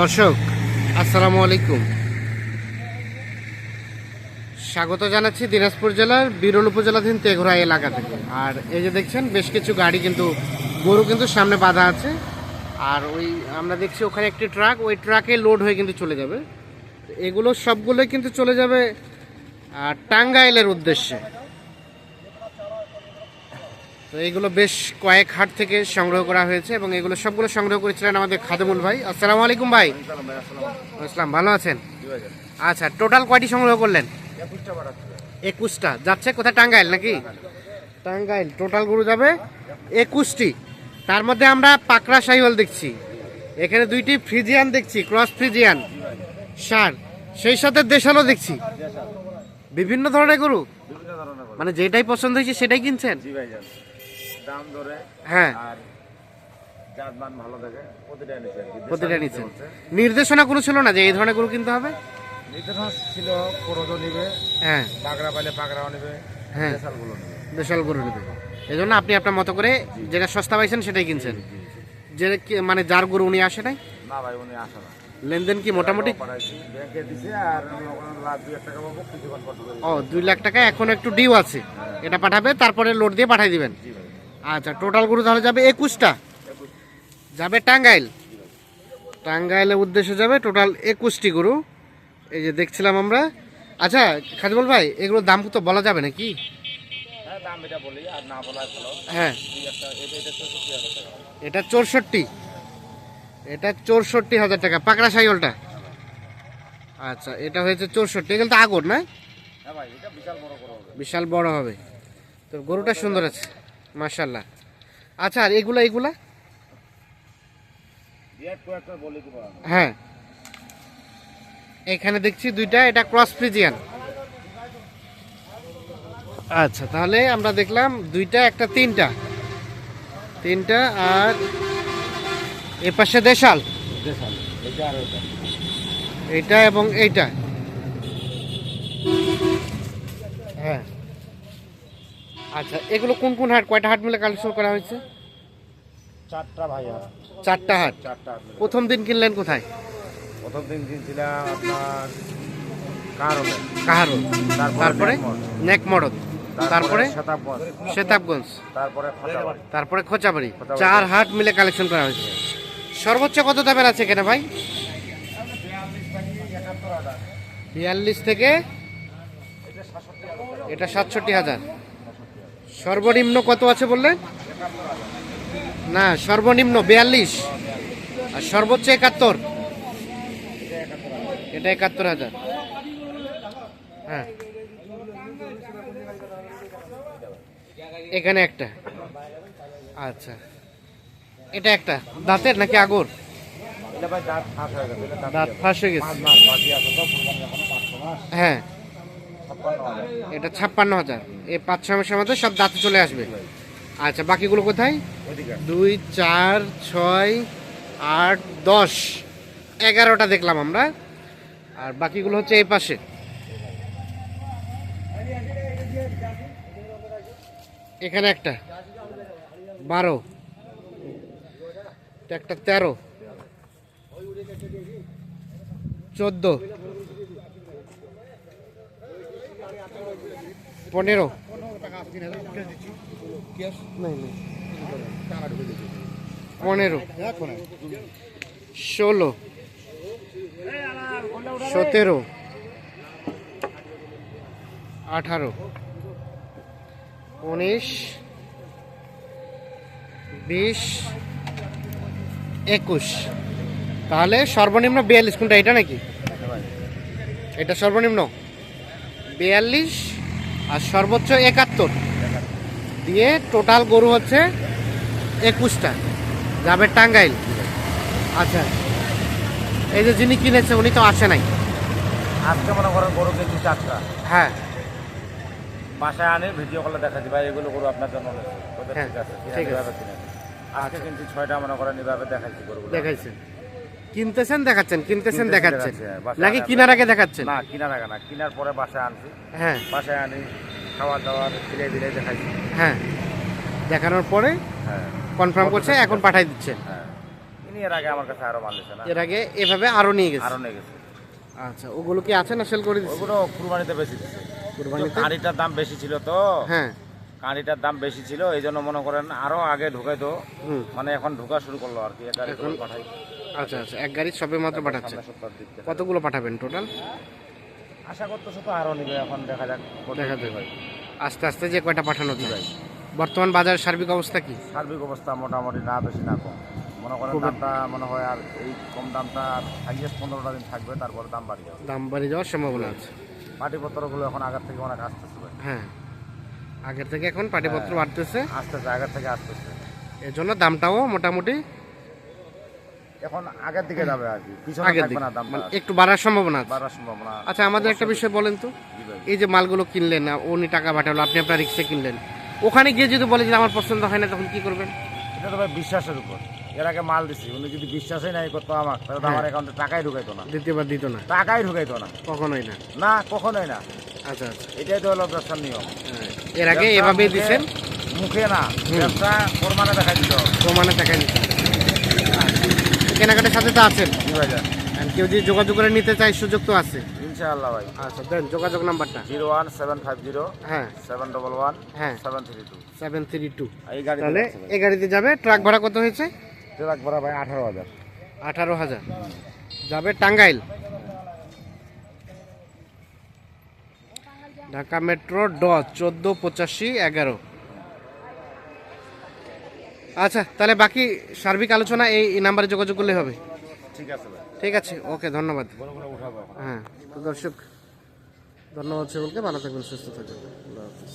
দর্শক, আসসালামু আলাইকুম। স্বাগত জানাচ্ছি দিনাজপুর জেলার বিরল উপজেলাধীন তেঘরা এলাকা থেকে। আর এই যে দেখছেন, বেশ কিছু গাড়ি কিন্তু, গরু কিন্তু সামনে বাঁধা আছে। আর ওই, আমরা দেখছি ওখানে একটি ট্রাক, ওই ট্রাকে লোড হয়ে কিন্তু চলে যাবে। এগুলো সবগুলোই কিন্তু চলে যাবে টাঙ্গাইলের উদ্দেশ্যে। তো এগুলো বেশ কয়েক হাট থেকে সংগ্রহ করা হয়েছে এবং এগুলো সবগুলো সংগ্রহ করেছিলেন আমাদের খাদেমুল ভাই। আসসালামু আলাইকুম ভাই। আসসালাম, ভালো আছেন? আচ্ছা টোটাল কয়টি সংগ্রহ করলেন? একুশটা। যাচ্ছে কোথায়? টাঙ্গাইল নাকি? টাঙ্গাইল। টোটাল গরু যাবে একুশটি। তার মধ্যে আমরা পাকড়া সাইহল দেখছি। এখানে দুইটি ফ্রিজিয়ান দেখছি, ক্রস ফ্রিজিয়ান। সার। সেই সাথে দেশালও দেখছি। বিভিন্ন ধরনের গরু। মানে যেটাই পছন্দ হয়েছে সেটাই কিনছেন? দাম ধরে হ্যাঁ। আর জাত মান ভালো দেখে প্রতিটা নিচে। প্রতিটা নিচ্ছেন নির্দেশনা কোনো ছিল না যে এই ধরনের গরু কিনতে হবে? নির্দেশনা ছিল করজও নিবে হ্যাঁ। পাগড়া পাইলে পাগড়াও নিবে হ্যাঁ। দেশালগুলো নিবে। দেশাল গরু নেবে। এই জন্য আপনি আপনার মতো করে যেটা সস্তা পাইছেন সেটাই কিনছেন। যে মানে যার গরু উনি আসে নাই? না ভাই উনি আসে না। লেনদেন কি মোটামুটি? ও দুই লাখ টাকা এখন একটু ডিউ আছে। এটা পাঠাবে তারপরে লোড দিয়ে পাঠিয়ে দিবেন। আচ্ছা টোটাল গরু তাহলে যাবে একুশটা? যাবে টাঙ্গাইল। টাঙ্গাইলের উদ্দেশ্যে যাবে টোটাল একুশটি গরু। এই যে দেখছিলাম আমরা। আচ্ছা খাজবল ভাই এগুলোর দাম তো বলা যাবে হ্যাঁ না কি হ্যাঁ। এটা চৌষট্টি এটা চৌষট্টি। হাজার টাকা। পাকড়া সাইকেলটা আচ্ছা এটা হয়েছে চৌষট্টি। এগুলো তো আগর না? হ্যাঁ ভাই এটা বিশাল বড় হবে। বিশাল বড় হবে। তো গরুটা সুন্দর আছে। মার্শাল্লাহ আচ্ছা আর এগুলা এগুলা। হ্যাঁ। এখানে দেখছি দুইটা এটা ক্রস ফ্রিজিয়ান। আচ্ছা তাহলে আমরা দেখলাম দুইটা একটা তিনটা। তিনটা আর এ পাশে দেশাল। এটা এবং এইটা। হ্যাঁ। আচ্ছা এগুলো কোন কোন হাট? কয়টা হাট মিলে কালেকশন করা হয়েছে? চারটা ভাইয়া চারটা হাট? চারটা প্রথম দিন কিনলেন কোথায়? প্রথম দিন কিনছিলাম আপনার তারপরে নেক মরদ তারপরে তারপরে? তারপরে খোঁচাবাড়ি। চার হাট মিলে কালেকশন করা হয়েছে। সর্বোচ্চ কত দামের আছে কেন ভাই? বিয়াল্লিশ থেকে এটা সাতষট্টি হাজার। সর্বনিম্ন কত আছে বললেন না, সর্বনিম্ন বিয়াল্লিশ। আর সর্বোচ্চ একাত্তর? এটা একাত্তর হাজার। হ্যাঁ। এখানে একটা। আচ্ছা। এটা একটা। দাঁতের নাকি আগর? দাঁত ফাঁস হয়ে গেছে। হ্যাঁ। এটা ছাপ্পান্ন হাজার। এই পাঁচ, ছয় মাসের মধ্যে সব দাঁতে চলে আসবে। আচ্ছা বাকিগুলো কোথায়? দুই, চার, ছয়, আট, দশ। এগারোটা দেখলাম আমরা। আর বাকিগুলো হচ্ছে এই পাশে। এখানে একটা। বারো। একটা তেরো। চোদ্দ। পনেরো। পনেরো। ষোলো। সতেরো। আঠারো। উনিশ। বিশ। একুশ। তাহলে সর্বনিম্ন বিয়াল্লিশ কোনটা এটা নাকি? এটা সর্বনিম্ন। বিয়াল্লিশ। আর সর্বোচ্চ একাত্তর। দিয়ে টোটাল গরু হচ্ছে একুশটা। যাবে টাঙ্গাইল। আচ্ছা। এই যে যিনি কিনেছে উনি তো আসে নাই। আজকে মনে করেন গরু কিনছি চারটা। হ্যাঁ। বাসায় আনে ভিডিও কলে দেখা দিবা এগুলো গরু আপনার জন্য হ্যাঁ, ঠিক আছে ঠিক আজকে কিন্তু ছয়টা মনে করেন এভাবে দেখাচ্ছি গরু দেখাইছেন। কিনতেছেন দেখাচ্ছেন কিনতেছেন দেখাচ্ছেন। দেখাচ্ছি, হ্যাঁ, নাকি কিনার আগে দেখাচ্ছেন? না কিনার আগে না কিনার পরে বাসায় আনছি। হ্যাঁ। বাসায় আনি খাওয়া দাওয়ার ধীরে ধীরে দেখাইছি। হ্যাঁ। দেখানোর পরে হ্যাঁ। কনফার্ম করছে এখন পাঠাই দিচ্ছেন। হ্যাঁ। এর আগে আমার কাছে আরও মাল না? এর আগে এভাবে আরও নিয়ে গেছে? আরও নিয়ে গেছে। আচ্ছা ওগুলো কি আছে না সেল করে দিচ্ছে? ওগুলো কুরবানিতে বেশি দিচ্ছে কুরবানিতে? কাঁড়িটার দাম বেশি ছিল তো। হ্যাঁ। কাঁড়িটার দাম বেশি ছিল এই জন্য মনে করেন আরও আগে ঢুকাইতো। হুম। মানে এখন ঢুকা শুরু করল আর কি এটা এখন- পাঠাই। আচ্ছা আচ্ছা এক গাড়ি সবে মাত্র পাঠাচ্ছে। কতগুলো পাঠাবেন টোটাল আশা করতেছো তো আরও নিবে এখন দেখা যাক দেখা ভাই আস্তে আস্তে যে কয়টা পাঠানো যায়। বর্তমান বাজার সার্বিক অবস্থা কি? সার্বিক অবস্থা মোটামুটি না বেশি না কম। মনে করেন দামটা মনে হয় আর এই কম দামটা আর হাইয়েস্ট পনেরোটা দিন থাকবে তারপরে দাম বাড়িয়ে যাবে দাম বাড়ি যাওয়ার সম্ভাবনা আছে। পাটিপত্রগুলো এখন আগের থেকে অনেক আসতেছে ভাই। হ্যাঁ আগের থেকে এখন পাটিপত্র হ্যাঁ। বাড়তেছে। আসতেছে আগের থেকে আসতেছে। এর জন্য দামটাও মোটামুটি এখন আগের দিকে যাবে আর কি। পিছনে আগের থাকবে না মানে একটু বাড়ার সম্ভাবনা আছে? বাড়ার সম্ভাবনা আচ্ছা আমাদের একটা বিষয় বলেন তো। জি ভাই। এই যে মালগুলো কিনলেন উনি টাকা পাঠালো আপনি আপনার রিক্সে কিনলেন। ওখানে গিয়ে যদি বলে যে আমার পছন্দ হয় না তখন কি করবেন? এটা তো ভাই বিশ্বাসের উপর। এর আগে মাল দিছি উনি যদি বিশ্বাসই নাই করতো আমার তাহলে তো হ্যাঁ। আমার অ্যাকাউন্টে টাকাই ঢুকাইতো না। দ্বিতীয়বার দিত না। টাকাই ঢুকাইতো না। কখনোই না। না কখনোই না। আচ্ছা আচ্ছা। এটাই তো হলো ব্যবসার নিয়ম। হ্যাঁ। এর আগে ব্যবসা এভাবেই মুখে- দিচ্ছেন মুখে না। ব্যবসা প্রমাণে দেখাই দিত প্রমাণে টাকা দিচ্ছেন কেনাকাটার সাথে তো আছেন। কেউ যদি যোগাযোগ করে নিতে চায় সুযোগ তো আছে। ইনশাআল্লাহ ভাই। আচ্ছা দেন যোগাযোগ নাম্বারটা। Zero one seven five zero হ্যাঁ। সেভেন ডবল ওয়ান হ্যাঁ। Seven three two. Seven three two. এই গাড়ি তাহলে এই গাড়িতে যাবে ট্রাক ভাড়া কত হয়েছে? ট্রাক ভাড়া ভাই আঠারো হাজার। আঠারো হাজার। যাবে টাঙ্গাইল। ঢাকা মেট্রো ড চোদ্দ পঁচাশি এগারো। আচ্ছা তাহলে বাকি সার্বিক আলোচনা এই এই নাম্বারে যোগাযোগ করলে হবে। ঠিক আছে ঠিক আছে ওকে ধন্যবাদ। হ্যাঁ। তো দর্শক ধন্যবাদ সকলকে ভালো থাকবেন সুস্থ থাকবেন। আল্লাহ হাফিজ।